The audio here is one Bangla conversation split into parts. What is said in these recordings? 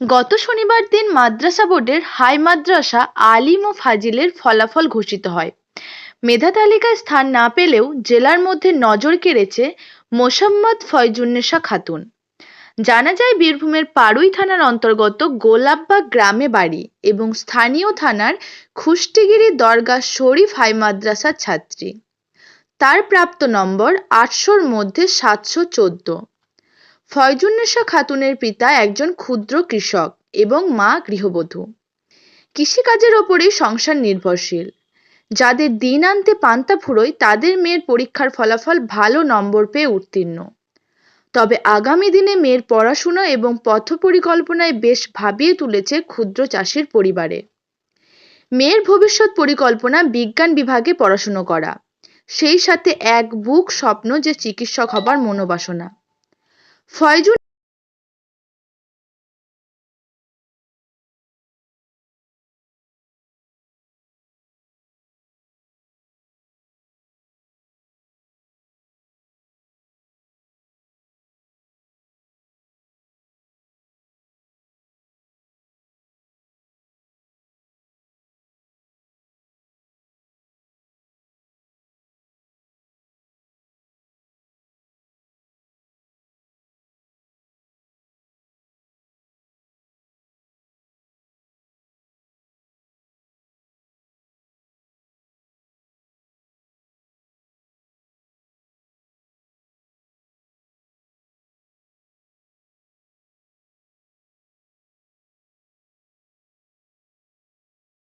গত শনিবার দিন মাদ্রাসা বোর্ডের হাই মাদ্রাসা আলিম ও ফাজিলের ফলাফল ঘোষিত হয়। মেধা তালিকায় স্থান না পেলেও জেলার মধ্যে নজর কেড়েছে মোসাম্মদ ফয়জুন্নেসা খাতুন। জানা যায়, বীরভূমের পাড়ুই থানার অন্তর্গত গোলাপবাগ গ্রামে বাড়ি এবং স্থানীয় থানার খুষ্টিগিরি দরগা শরীফ হাই মাদ্রাসার ছাত্রী। তার প্রাপ্ত নম্বর আটশোর মধ্যে সাতশো চোদ্দ। ফয়জুন্নেসা খাতুনের পিতা একজন ক্ষুদ্র কৃষক এবং মা গৃহবধূ। কৃষিকাজের ওপরেই সংসার নির্ভরশীল। যাদের দিন আনতে পান্তা ফুরোয়, তাদের মেয়ের পরীক্ষার ফলাফল ভালো নম্বর পেয়ে উত্তীর্ণ। তবে আগামী দিনে মেয়ের পড়াশোনা এবং পথ পরিকল্পনায় বেশ ভাবিয়ে তুলেছে ক্ষুদ্র চাষির পরিবারে। মেয়ের ভবিষ্যৎ পরিকল্পনা বিজ্ঞান বিভাগে পড়াশুনো করা। সেই সাথে এক বুক স্বপ্ন যে চিকিৎসক হবার মনোবাসনা। ফয়জুন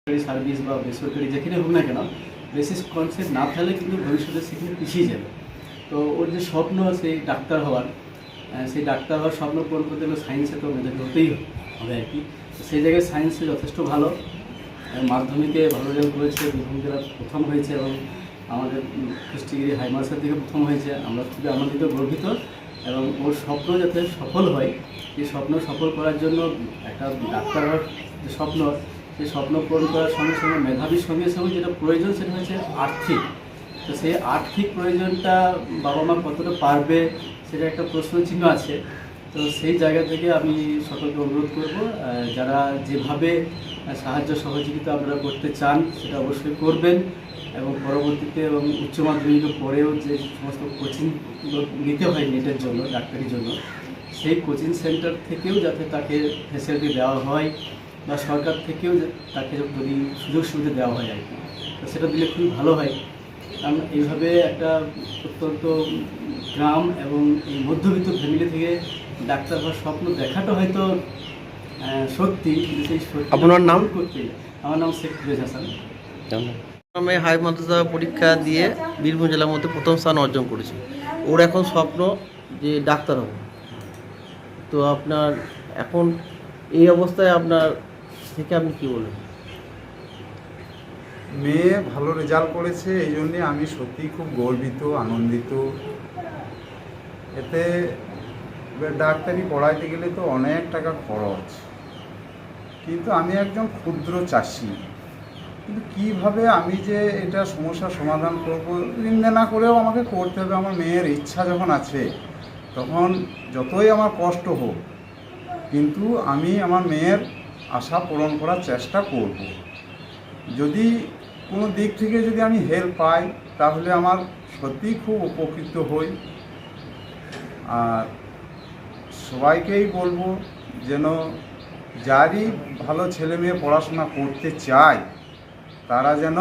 সরকারি সার্ভিস বা বেসরকারি যেখানে হোক না কেন, বেসিস কনসেপ্ট না থাকলে কিন্তু ভবিষ্যতে সেখানে পিছিয়ে যাবে। তো ওর যে স্বপ্ন সেই ডাক্তার হওয়ার সেই ডাক্তার হওয়ার স্বপ্ন পূরণ করতে গেলে সায়েন্সে তো মেধাবী হতেই হবে আর কি। সেই জায়গায় সায়েন্সে যথেষ্ট ভালো। মাধ্যমিকে ভালো রেজাল্ট করেছে বীরভূম জেলার প্রথম হয়েছে এবং আমাদের কৃষ্টিগিরি হাইমার্সের দিকে প্রথম হয়েছে। আমরা খুবই আনন্দিত, গর্বিত এবং ওর স্বপ্ন যাতে সফল হয় সেই স্বপ্ন সফল করার জন্য একটা ডাক্তার হওয়ার যে স্বপ্ন সেই স্বপ্ন পূরণ করার সঙ্গে সঙ্গে মেধাবীর সঙ্গে সঙ্গে যেটা প্রয়োজন সেটা হচ্ছে আর্থিক। তো সেই আর্থিক প্রয়োজনটা বাবা মা কতটা পারবে সেটা একটা প্রশ্ন চিহ্ন আছে। তো সেই জায়গা থেকে আমি সকলকে অনুরোধ করব যারা যেভাবে সাহায্য সহযোগিতা আপনারা করতে চান সেটা অবশ্যই করবেন এবং পরবর্তীতে এবং উচ্চ মাধ্যমিকের পরেও যে সমস্ত কোচিং নিতে হয় নেটের জন্য, ডাক্তারির জন্য, সেই কোচিং সেন্টার থেকেও যাতে তাকে ফেসিলিটি দেওয়া হয়। বা সরকার থেকেও যে- তাকে যদি সুযোগ সুবিধা দেওয়া হয় আর কি। তো সেটা দিলে খুবই ভালো হয়। কারণ এইভাবে একটা অত্যন্ত গ্রাম এবং এই মধ্যবিত্ত ফ্যামিলি থেকে ডাক্তার হওয়ার স্বপ্ন দেখাটা হয়তো সত্যি কিন্তু সেই সত্যি আপনার নাম? করতে আমার নাম শেখ ফিরোজ হাসান। আমি হাই মাদ্রাসা পরীক্ষা দিয়ে বীরভূম জেলার মধ্যে প্রথম স্থান অর্জন করেছি। ওর এখন স্বপ্ন যে ডাক্তার হব। তো আপনার এখন এই অবস্থায় আপনার থেকে আপনি কি বলেন মেয়ে ভালো রেজাল্ট করেছে, এই জন্যে আমি সত্যি খুব গর্বিত, আনন্দিত। এতে ডাক্তারি পড়াইতে গেলে তো অনেক টাকা খরচ। কিন্তু আমি একজন ক্ষুদ্র চাষি। কিন্তু কীভাবে আমি যে এটা সমস্যার সমাধান করব, নিন্দে না করেও আমাকে করতে হবে। আমার মেয়ের ইচ্ছা যখন আছে, তখন যতই আমার কষ্ট হোক, কিন্তু আমি আমার মেয়ের আশা পূরণ করার চেষ্টা করব। যদি কোনো দিক থেকে যদি আমি হেল্প পাই, তাহলে আমার সত্যিই খুব উপকৃত হই। আর সবাইকেই বলব যেন যারই ভালো ছেলে মেয়ে পড়াশোনা করতে চায়, তারা যেন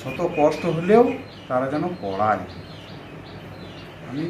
শত কষ্ট হলেও তারা যেন পড়ায়। আমি